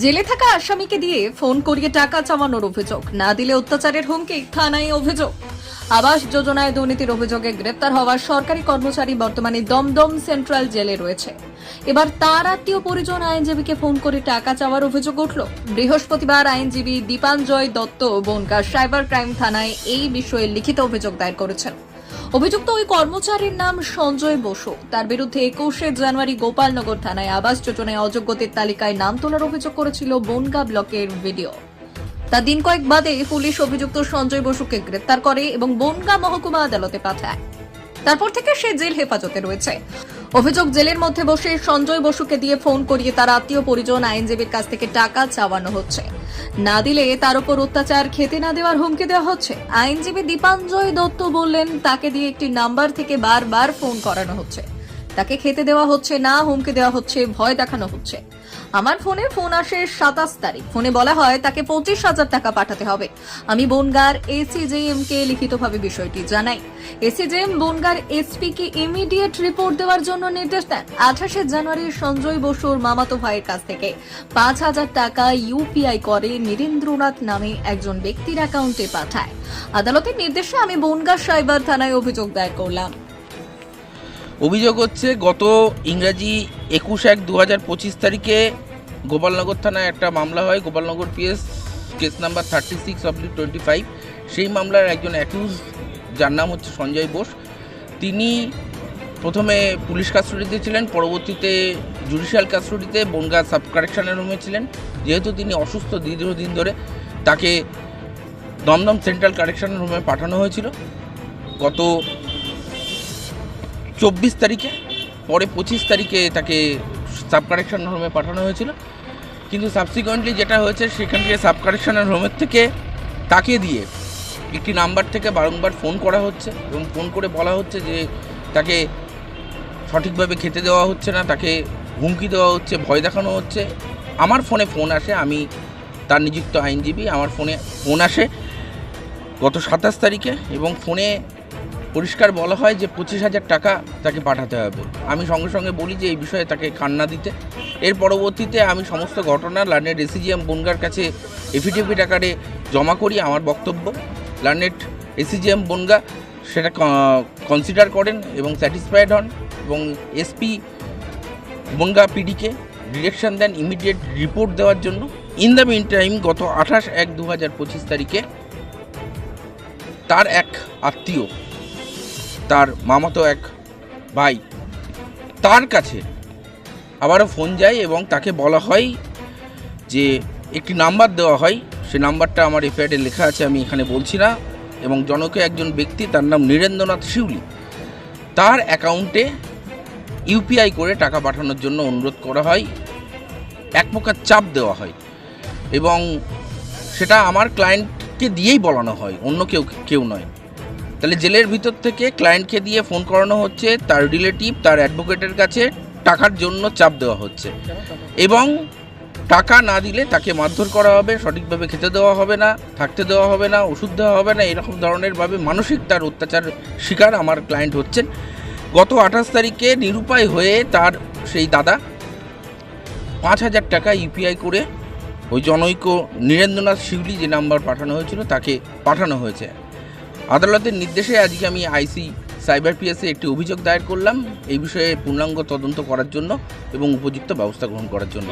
জেলে থাকা আসামিকে দিয়ে ফোন করিয়ে টাকা চাওয়ানোর অভিযোগ। না দিলে অত্যাচারের হুমকি, থানায় অভিযোগ। আবাস যোজনায় দুর্নীতির অভিযোগে গ্রেপ্তার হওয়া সরকারি কর্মচারী বর্তমানে দমদম সেন্ট্রাল জেলে রয়েছে। এবার তার আত্মীয় পরিজন আইনজীবীকে ফোন করে টাকা চাওয়ার অভিযোগ উঠল। বৃহস্পতিবার আইনজীবী দীপাঞ্জয় দত্ত বনগাঁ সাইবার ক্রাইম থানায় এই বিষয়ে লিখিত অভিযোগ দায়ের করেছেন। অভিযুক্ত ওই কর্মচারীর নাম সঞ্জয় বসু। তার বিরুদ্ধে একুশে জানুয়ারি গোপালনগর থানায় আবাস যোজনায় অযোগ্যদের তালিকায় নাম তোলার অভিযোগ করেছিল বনগা ব্লকের ভিডিও তা দিন কয়েক বাদে পুলিশ অভিযুক্ত সঞ্জয় বসুকে গ্রেপ্তার করে এবং বনগা মহকুমা আদালতে পাঠায়। তারপর থেকে সে জেল হেফাজতে রয়েছে। অভিযোগ জেলের মধ্যে বসে সঞ্জয় বসুকে দিয়ে ফোন করিয়ে তার আত্মীয় পরিজন আইনজীবীর কাছ থেকে টাকা চাওয়ানো হচ্ছে। না দিলে তার উপর অত্যাচার, খেতে না দেওয়ার হুমকি দেওয়া হচ্ছে। আইনজীবী দীপাঞ্জয় দত্ত বললেন, তাকে দিয়ে একটি নাম্বার থেকে বারবার ফোন করানো হচ্ছে। তাকে খেতে দেওয়া হচ্ছে না, হুমকি দেওয়া হচ্ছে, ভয় দেখানো হচ্ছে। আমার ফোনে ফোন আসে সাতাশ তারিখ। ফোনে বলা হয় তাকে পঁচিশ হাজার টাকা পাঠাতে হবে। আমি বনগার এসিজেএম কে লিখিতভাবে বিষয়টি জানাই। এসিজেএম বনগার এসপি কে ইমিডিয়েট রিপোর্ট দেওয়ার জন্য নির্দেশ দেন। আঠাশে জানুয়ারি সঞ্জয় বসুর মামাতো ভাইয়ের কাছ থেকে পাঁচ হাজার টাকা ইউপিআই করে নীরেন্দ্রনাথ নামে একজন ব্যক্তির অ্যাকাউন্টে পাঠায়। আদালতের নির্দেশে আমি বনগাঁ সাইবার থানায় অভিযোগ দায়ের করলাম। অভিযোগ হচ্ছে গত ইংরাজি একুশ এক দু হাজার পঁচিশ তারিখে গোপালনগর থানায় একটা মামলা হয়। Gopalnagar PS case number thirty six অবলি twenty five সেই মামলার একজন অ্যাকিউজ যার নাম হচ্ছে সঞ্জয় বোস। তিনি প্রথমে পুলিশ কাস্টডিতে ছিলেন, পরবর্তীতে জুডিশিয়াল কাস্টডিতে বনগা সাব কারেকশনের রুমে ছিলেন। যেহেতু তিনি অসুস্থ দীর্ঘদিন ধরে, তাকে দমদম সেন্ট্রাল কারেকশন রুমে পাঠানো হয়েছিল। গত চব্বিশ তারিখে, পরে পঁচিশ তারিখে তাকে সাব কারেকশন হোমে পাঠানো হয়েছিল। কিন্তু সাবসিকুয়েন্টলি যেটা হয়েছে, সেখান থেকে সাব কারেকশনের হোমের থেকে তাকে দিয়ে একটি নাম্বার থেকে বারংবার ফোন করা হচ্ছে এবং ফোন করে বলা হচ্ছে যে তাকে সঠিকভাবে খেতে দেওয়া হচ্ছে না, তাকে হুমকি দেওয়া হচ্ছে, ভয় দেখানো হচ্ছে। আমার ফোনে ফোন আসে, আমি তার নিযুক্ত আইনজীবী, আমার ফোনে ফোন আসে গত সাতাশ তারিখে এবং ফোনে পরিষ্কার বলা হয় যে পঁচিশ হাজার টাকা তাকে পাঠাতে হবে। আমি সঙ্গে সঙ্গে বলি যে এই বিষয়ে তাকে কান্না দিতে। এর পরবর্তীতে আমি সমস্ত ঘটনা লার্নেট এসিজিএম বনগার কাছে এফিডেভিট আকারে জমা করি, আমার বক্তব্য। লার্নেট এসিজিএম বনগা সেটা কনসিডার করেন এবং স্যাটিসফাইড হন এবং এসপি বনগা পিডিকে ডিরেকশন দেন ইমিডিয়েট রিপোর্ট দেওয়ার জন্য। ইন দ্য মিন টাইম গত আঠাশ এক দু হাজার পঁচিশ তারিখে তার এক আত্মীয় তার মামাতো এক ভাই তার কাছে আবারও ফোন যায় এবং তাকে বলা হয় যে একটি নাম্বার দেওয়া হয়। সে নাম্বারটা আমার এফআইআরে লেখা আছে, আমি এখানে বলছি না। এবং জনকে একজন ব্যক্তি, তার নাম নীরেন্দ্রনাথ শিউলি, তার অ্যাকাউন্টে ইউপিআই করে টাকা পাঠানোর জন্য অনুরোধ করা হয়। এক প্রকার চাপ দেওয়া হয় এবং সেটা আমার ক্লায়েন্টকে দিয়েই বলানো হয়, অন্য কেউ কেউ নয়। তাহলে জেলের ভিতর থেকে ক্লায়েন্টকে দিয়ে ফোন করানো হচ্ছে, তার রিলেটিভ তার অ্যাডভোকেটের কাছে টাকার জন্য চাপ দেওয়া হচ্ছে। এবং টাকা না দিলে তাকে মারধর করা হবে, সঠিকভাবে খেতে দেওয়া হবে না, থাকতে দেওয়া হবে না, ওষুধ দেওয়া হবে না, এরকম ধরনেরভাবে মানসিক তার অত্যাচার শিকার আমার ক্লায়েন্ট হচ্ছেন। গত আঠাশ তারিখে নিরুপায় হয়ে তার সেই দাদা পাঁচ হাজার টাকা ইউপিআই করে ওই জনৈক নীরেন্দ্রনাথ শিউলি যে নাম্বার পাঠানো হয়েছিল, তাকে পাঠানো হয়েছে। আদালতের নির্দেশে আজকে আমি আইসি সাইবার পিএসে একটি অভিযোগ দায়ের করলাম। এই বিষয়ে পূর্ণাঙ্গ তদন্ত করার জন্য এবং উপযুক্ত ব্যবস্থা গ্রহণ করার জন্য।